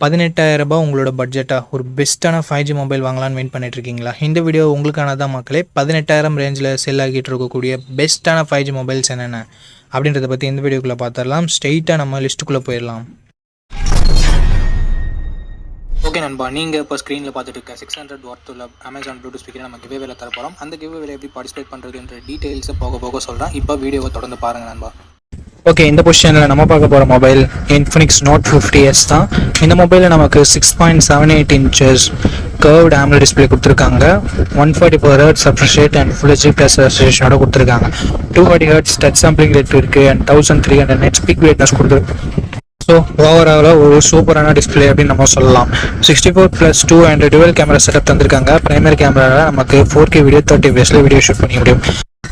பதினெட்டாயிரரூபா உங்களோட பட்ஜெட்டாக ஒரு பெஸ்ட்டான ஃபைவ் ஜி மொபைல் வாங்கலாம்னு வெயிட் பண்ணிட்டு இருக்கீங்களா இந்த வீடியோ உங்களுக்கான தான் மக்களே பதினெட்டாயிரம் ரேஞ்சில் செல் ஆகிட்டு இருக்கக்கூடிய பெஸ்ட்டான ஃபைவ் ஜி மொபைல்ஸ் என்னென்ன? அப்படின்றத பற்றி இந்த வீடியோக்குள்ளே பார்த்துடலாம் ஸ்ட்ரெயிட்டாக நம்ம லிஸ்ட்டுக்குள்ளே போயிடலாம். ஓகே நண்பா நீங்கள் இப்போ ஸ்க்ரீனில் பார்த்துட்டு இருக்க சிக்ஸ் ஹண்ட்ரட் வாட் உள்ள அமேசான் ப்ளூடூத் ஸ்பீக்கரை நம்ம கிவே வேலை தர போகிறோம் அந்த கிவே வேலை எப்படி பார்ட்டிசிபேட் பண்ணுறதுன்ற டீட்டெயில்ஸை போக போக சொல்கிறேன் இப்போ வீடியோவை தொடர்ந்து பாருங்கள் நண்பா. ஓகே இந்த பொசிஷனில் நம்ம பார்க்க போகிற mobile Infinix note fifty S தான். இந்த மொபைலில் நமக்கு six point seven eight inches curved AMOLED display கொடுத்துருக்காங்க. One forty four hertz refresh rate and full HD plus ரெஸ்டேஷனோட கொடுத்துருக்காங்க. Two forty hertz touch sampling rate இருக்குது and thousand three hundred nits peak brightness கொடுத்துருக்கு so ஓவராலாக ஒரு சூப்பரான display அப்படின்னு நம்ம சொல்லலாம். Sixty four plus two and dual camera setup தந்திருக்காங்க பிரைமரி கேமராவில் நமக்கு ஃபோர் கே வீடியோ தேர்ட்டி ஃபேஸில் வீடியோ ஷூட் பண்ணி முடியும்.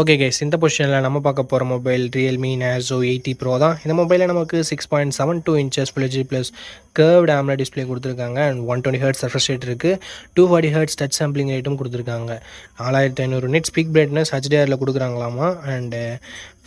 ஓகே கைஸ் இந்த பொசிஷனில் நம்ம பார்க்க போகிற mobile Realme Narzo eighty pro தான். இந்த மொபைலில் நமக்கு six point seven two inches full plus curved AMOLED display கொடுத்துருக்காங்க. And one twenty hertz refresh rate இருக்குது two forty hertz touch sampling ரேட்டும் கொடுத்துருக்காங்க. நாலாயிரத்து ஐநூறு நெட் ஸ்பீக் பிரைட்னஸ் ஹெச்டிஆரில் கொடுக்குறாங்களாமா? And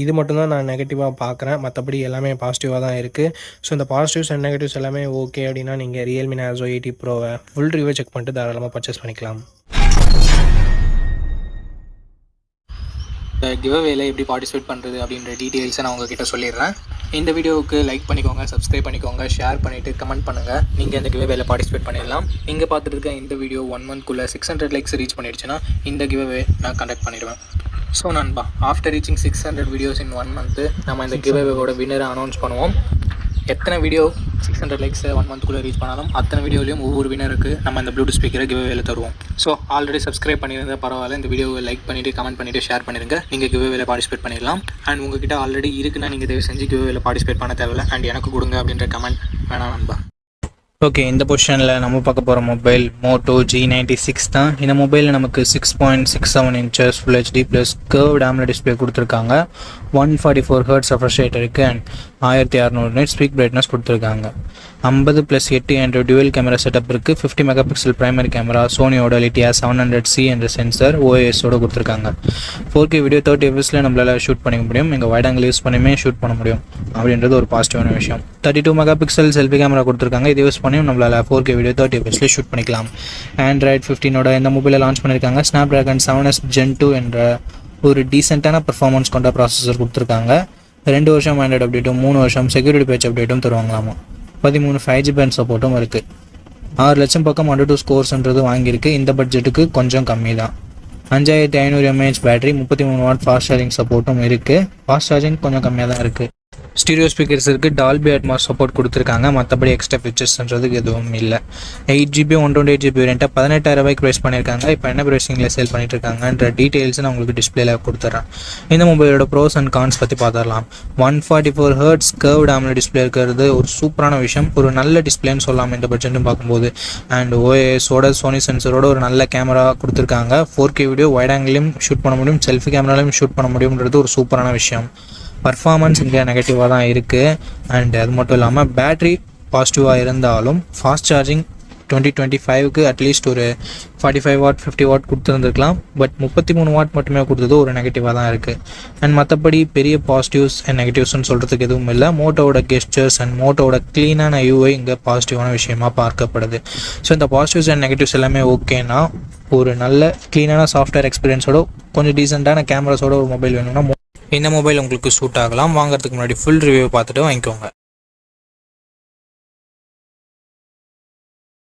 இது மட்டும்தான் நான் நெகட்டிவாக பார்க்குறேன். மற்றபடி எல்லாமே பாசிட்டிவாக தான் இருக்குது ஸோ இந்த பாசிட்டிவ்ஸ் அண்ட் நெகட்டிவ்ஸ் எல்லாமே ஓகே அப்படின்னா நீங்கள் ரியல்மி நேசோ எயிட்டி ப்ரோவை ஃபுல் ரிவ்யூ செக் பண்ணிட்டு தாராளமாக பர்ச்சேஸ் பண்ணிக்கலாம். இந்த கிவ்அவேல எப்படி பார்ட்டிசிபேட் பண்ணுறது அப்படின்ற டீட்டெயில்ஸை நான் உங்ககிட்ட சொல்லிடுறேன். இந்த வீடியோவுக்கு லைக் பண்ணிக்கோங்க சப்ஸ்கிரைப் பண்ணிக்கோங்க ஷேர் பண்ணிவிட்டு கமெண்ட் பண்ணுங்கள் நீங்கள் இந்த கிவ்அவேல பார்ட்டிசிபேட் பண்ணிடலாம். நீங்கள் பார்த்துட்டு இருக்க இந்த வீடியோ ஒன் மந்த்க்குள்ளே சிக்ஸ் ஹண்ட்ரட் லைக்ஸ் ரீச் பண்ணிடுச்சுன்னா இந்த கிவ்அவே நான் கண்டக்ட் பண்ணிடுவேன். ஸோ நண்பா after reaching six hundred videos in one month நம்ம இந்த கிவ்அவேவோட வின்னரை அனௌன்ஸ் பண்ணுவோம். எத்தனை video six hundred likes one மந்த்துக்குள்ளே reach பண்ணாலும் அத்தனை வீடியோலையும் ஒவ்வொரு வினருக்கு நம்ம இந்த ப்ளூடூத் ஸ்பீக்கரை கிவ்அவேல தருவோம். ஸோ ஆல்ரெடி சப்ஸ்கிரைப் பண்ணியிருந்தா பரவாயில்ல. இந்த வீடியோவை லைக் பண்ணிவிட்டு கமெண்ட் பண்ணிவிட்டு ஷேர் பண்ணிடுங்க நீங்கள் கிவ்அவேல பார்ட்டிசிபேட் பண்ணிடலாம். அண்ட் உங்ககிட்ட ஆல்ரெடி இருக்குன்னா நீங்கள் தயவு செஞ்சு கிவ்அவேல பார்ட்டிசிபேட் பண்ண தேவையில்ல. அண்ட் எனக்கு கொடுங்க அப்படின்ற கமெண்ட் வேணாம் நண்பா. ஓகே இந்த பொசிஷனில் நம்ம பார்க்க போகிற mobile Moto G ninety six தான். இந்த மொபைலில் நமக்கு six point six seven inches full HD plus curve AMOLED display கொடுத்துருக்காங்க. One forty four hertz refresh rate இருக்குது அண்ட் ஆயிரத்தி அறநூறு நைட் ஸ்பீக் பிரைட்னஸ் கொடுத்துருக்காங்க. ஐம்பது ப்ளஸ் எட்டு என்ற டுவெல் கேமரா செட்டப் இருக்குது fifty mega pixel primary camera சோனியோட லிட்டியா seven hundred C என்ற சென்சர் ஓஎஸோட கொடுத்துருக்காங்க. ஃபோர் கே வீடியோ தேர்ட்டி எஃப்எஸில் நம்மளால் ஷூட் பண்ணிக்க முடியும். எங்கள் வைட் யூஸ் பண்ணியுமே ஷூட் பண்ண முடியும். அப்படின்றது ஒரு பாசிட்டிவான விஷயம். Thirty two mega pixel selfie camera கொடுத்துருக்காங்க. இது யூஸ் பண்ணியும் நம்மளால் ஃபோர் கே வீடியோ தேர்ட்டி எஃப்எஸில் ஷூட் பண்ணிக்கலாம். ஆண்ட்ராய்ட் ஃபிஃப்டீனோட இந்த மொபைலில் லான்ச் பண்ணியிருக்காங்க Snapdragon seven S Gen two என்ற ஒரு டீசெண்டான பர்ஃபார்மன்ஸ் கொண்ட ப்ராசஸர் கொடுத்துருக்காங்க. ரெண்டு வருஷம் ஆண்ட்ராய்டு அப்டேட்டும் மூணு வருஷம் செக்யூரிட்டி பேட்ச் அப்டேட்டும் தருவாங்களாமா? பதிமூணு ஃபைவ் ஜி பேண்ட் சப்போர்ட்டும் இருக்குது ஆறு லட்சம் பக்கம் அண்டர் டூ ஸ்கோர்ஸ்ன்றது வாங்கியிருக்கு. இந்த பட்ஜெட்டுக்கு கொஞ்சம் கம்மி தான் அஞ்சாயிரத்தி ஐநூறு எம்ஏஹெச் பேட்டரி முப்பத்தி மூணு வாட் ஃபாஸ்ட் சார்ஜிங் சப்போர்ட்டும் இருக்குது ஃபாஸ்ட் சார்ஜிங் கொஞ்சம் கம்மியாக தான் இருக்குது ஸ்டீரியோ ஸ்பீக்கர்ஸுக்கு டால்பி அட்மாஸ் சப்போர்ட் கொடுத்துருக்காங்க. மற்றபடி எக்ஸ்ட்ரா ஃபீச்சர்ஸ்ன்றதுக்கு எதுவும் இல்லை. Eight GB one twenty eight GB வேரியண்ட்டை பதினெட்டாயிரம் ரூபாய்க்கு ப்ரைஸ் பண்ணியிருக்காங்க இப்போ என்ன ப்ரைஸிங்கில் சேல் பண்ணிட்டு இருக்காங்கன்ற டீட்டெயில்ஸ் நான் உங்களுக்கு டிஸ்பிளேல கொடுத்துட்றேன் இந்த மொபைலோட ப்ரோஸ் அண்ட் கான்ஸ் பற்றி பார்த்துடலாம். One forty four hertz curve AMOLED display இருக்கிறது ஒரு சூப்பரான விஷயம். ஒரு நல்ல டிஸ்பிளேன்னு சொல்லலாம் இந்த பட்ஜெட்னு பார்க்கும்போது. அண்ட் ஓஎஸோட சோனி சென்சரோட ஒரு நல்ல கேமரா கொடுத்துருக்காங்க. ஃபோர் கே வீடியோ வைட் ஆங்கிலையும் ஷூட் பண்ண முடியும். செல்ஃபி கேமராலையும் ஷூட் பண்ண முடியும்ன்றது ஒரு சூப்பரான விஷயம். பர்ஃபார்மன்ஸ் இங்கே நெகட்டிவாக தான் இருக்குது அண்ட் அது மட்டும் இல்லாமல் பேட்ரி பாசிட்டிவாக இருந்தாலும் ஃபாஸ்ட் சார்ஜிங் டுவெண்ட்டி டுவெண்ட்டி ஃபைவ்க்கு அட்லீஸ்ட் ஒரு forty five watt fifty watt கொடுத்துருந்துருக்கலாம். But முப்பத்தி மூணு வாட் மட்டுமே கொடுத்தது ஒரு நெகட்டிவாக தான் இருக்குது அண்ட் மற்றபடி பெரிய பாசிட்டிவ்ஸ் அண்ட் நெகட்டிவ்ஸ்னு சொல்கிறதுக்கு எதுவும் இல்லை. மோட்டோவோட கெஸ்டர்ஸ் அண்ட் மோட்டோவோட க்ளீனான யூஐ இங்கே பாசிட்டிவான விஷயமா பார்க்கப்படுது. ஸோ இந்த பாசிட்டிவ்ஸ் அண்ட் நெகட்டிவ்ஸ் எல்லாமே ஓகேனா ஒரு நல்ல க்ளீனான சாஃப்ட்வேர் எக்ஸ்பீரியன்ஸோட கொஞ்சம் டீசெண்டான கேமராஸோட ஒரு மொபைல் வேணும்னா இந்த மொபைல் உங்களுக்கு சூட் ஆகலாம். வாங்குறதுக்கு முன்னாடி ஃபுல் ரிவ்யூ பார்த்துட்டு வாங்கிக்கோங்க.